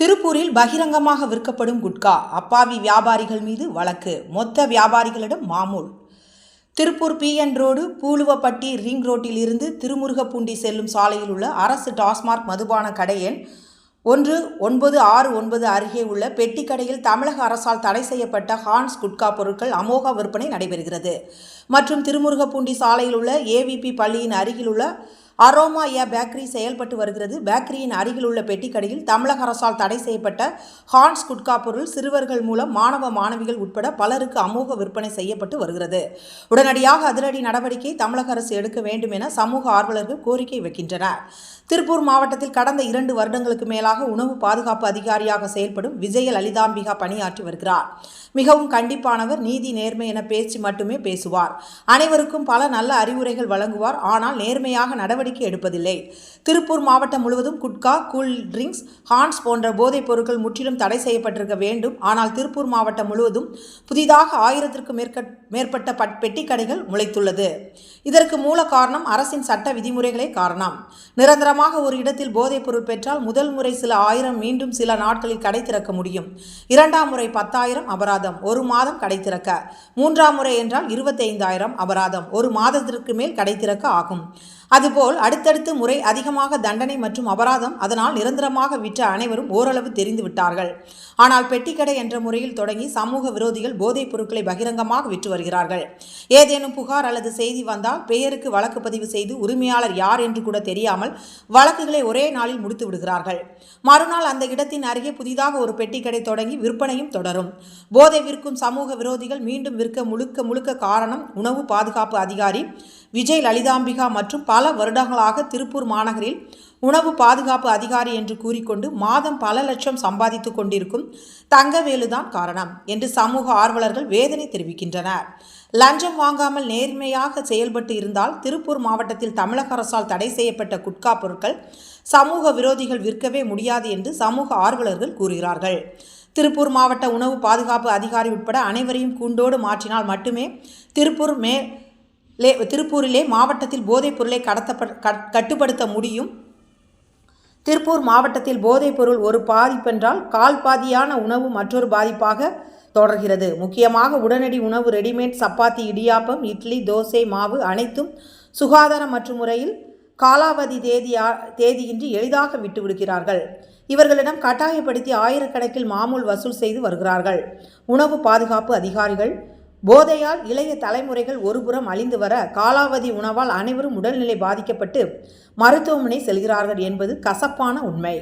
திருப்பூரில் பகிரங்கமாக விற்கப்படும் குட்கா அப்பாவி வியாபாரிகள் மீது வழக்கு. மொத்த வியாபாரிகளிடம் மாமூல். Tiruppur PN road Pooluvapatti ring ரோட்டில் இருந்து திருமுருகப்பூண்டி செல்லும் சாலையில் உள்ள அரசு டாஸ்மார்க் மதுபான கடை எண் ஒன்று ஒன்பது ஆறு ஒன்பது அருகே உள்ள பெட்டி கடையில் தமிழக அரசால் தடை செய்யப்பட்ட ஹான்ஸ் குட்கா பொருட்கள் அமோக விற்பனை நடைபெறுகிறது. மற்றும் திருமுருகப்பூண்டி சாலையில் உள்ள ஏவிபி பள்ளியின் அருகில் உள்ள அரோமா ஏ பேக்கரி செயல்பட்டு வருகிறது. பேக்கரியின் அருகில் உள்ள பெட்டிக்கடையில் தமிழக அரசால் தடை செய்யப்பட்ட ஹான்ஸ் குட்கா பொருள் சிறுவர்கள் மூலம் மாணவ மாணவிகள் உட்பட பலருக்கு அமோக விற்பனை செய்யப்பட்டு வருகிறது. உடனடியாக அதிரடி நடவடிக்கை தமிழக அரசு எடுக்க வேண்டும் என சமூக ஆர்வலர்கள் கோரிக்கை வைக்கின்றனர். திருப்பூர் மாவட்டத்தில் கடந்த இரண்டு வருடங்களுக்கு மேலாக உணவு பாதுகாப்பு அதிகாரியாக செயல்படும் விஜய லலிதாம்பிகா பணியாற்றி வருகிறார். மிகவும் கண்டிப்பானவர் நீதி நேர்மை என பேச்சு மட்டுமே பேசுவார். அனைவருக்கும் பல நல்ல அறிவுரைகள் வழங்குவார். ஆனால் நேர்மையாக நடவடிக்கை எடுப்பதில்லை. திருப்பூர் மாவட்டம் முழுவதும் குட்கா கூல் ட்ரிங்க்ஸ் ஹான்ஸ் போன்ற போதைப் பொருட்கள் முற்றிலும் தடை செய்யப்பட்டிருக்க வேண்டும். ஆனால் திருப்பூர் மாவட்டம் முழுவதும் புதிதாக ஆயிரத்திற்கும் மேற்க மேற்பட்ட பட் பெட்டி கடைகள் முளைத்துள்ளது. இதற்கு மூல காரணம் அரசின் சட்ட விதிமுறைகளே காரணம். நிரந்தரமாக ஒரு இடத்தில் போதைப் பொருள் பெற்றால் முதல் முறை சில ஆயிரம் மீண்டும் சில நாட்களில் கடை திறக்க முடியும். இரண்டாம் முறை பத்தாயிரம் அபராதம் ஒரு மாதம் கடை திறக்க. மூன்றாம் முறை என்றால் இருபத்தைந்தாயிரம் அபராதம் ஒரு மாதத்திற்கு மேல் கடை திறக்க ஆகும். அதுபோல் அடுத்தடுத்து முறை அதிகமாக தண்டனை மற்றும் அபராதம் அதனால் நிரந்தரமாக விற்ற அனைவரும் ஓரளவு தெரிந்து விட்டார்கள். ஆனால் பெட்டிக்கடை என்ற முறையில் தொடங்கி சமூக விரோதிகள் போதைப் பொருட்களை பகிரங்கமாக விற்று வருகிறார்கள். ஏதேனும் புகார் அல்லது செய்தி வந்தால் பெயருக்கு வழக்கு பதிவு செய்து உரிமையாளர் யார் என்று கூட தெரியாமல் வழக்குகளை ஒரே நாளில் முடித்து விடுகிறார்கள். மறுநாள் அந்த இடத்தின் அருகே புதிதாக ஒரு பெட்டிக்கடை தொடங்கி விற்பனையும் தொடரும். போதை விற்கும் சமூக விரோதிகள் மீண்டும் விற்க முழுக்க முழுக்க காரணம் உணவு பாதுகாப்பு அதிகாரி விஜய் லலிதாம்பிகா மற்றும் பல வருடங்களாக திருப்பூர் மாநகரில் உணவு பாதுகாப்பு அதிகாரி என்று கூறிக்கொண்டு மாதம் பல லட்சம் சம்பாதித்து கொண்டிருக்கும் தங்கவேலுதான் காரணம் என்று சமூக ஆர்வலர்கள் வேதனை தெரிவிக்கின்றனர். லஞ்சம் வாங்காமல் நேர்மையாக செயல்பட்டு இருந்தால் திருப்பூர் மாவட்டத்தில் தமிழக அரசால் தடை செய்யப்பட்ட குட்கா பொருட்கள் சமூக விரோதிகள் விற்கவே முடியாது என்று சமூக ஆர்வலர்கள் கூறுகிறார்கள். திருப்பூர் மாவட்ட உணவு பாதுகாப்பு அதிகாரி உட்பட அனைவரையும் கூண்டோடு மாற்றினால் மட்டுமே திருப்பூர் மே லே திருப்பூரிலே மாவட்டத்தில் போதைப் பொருளை கடத்தப்ப கட்- கட்டுப்படுத்த முடியும்? திருப்பூர் மாவட்டத்தில் போதைப் பொருள் ஒரு பாதிப்பென்றால் கால் பாதியான உணவு மற்றொரு பாதிப்பாக தொடர்கிறது. முக்கியமாக உடனடி உணவு ரெடிமேட் சப்பாத்தி இடியாப்பம் இட்லி தோசை மாவு அனைத்தும் சுகாதார மற்றும் முறையில் காலாவதி தேதியா தேதியின்றி எளிதாக விட்டுவிடுகிறார்கள் இவர்களிடம் கட்டாயப்படுத்தி ஆயிரக்கணக்கில் மாமூல் வசூல் செய்து வருகிறார்கள். உணவு பாதுகாப்பு அதிகாரிகள் போதையால் இளைய தலைமுறைகள் ஒருபுறம் அழிந்து வர காலாவதி உணவால் அனைவரும் உடல்நிலை பாதிக்கப்பட்டு மருத்துவமனை செல்கிறார்கள் என்பது கசப்பான உண்மை.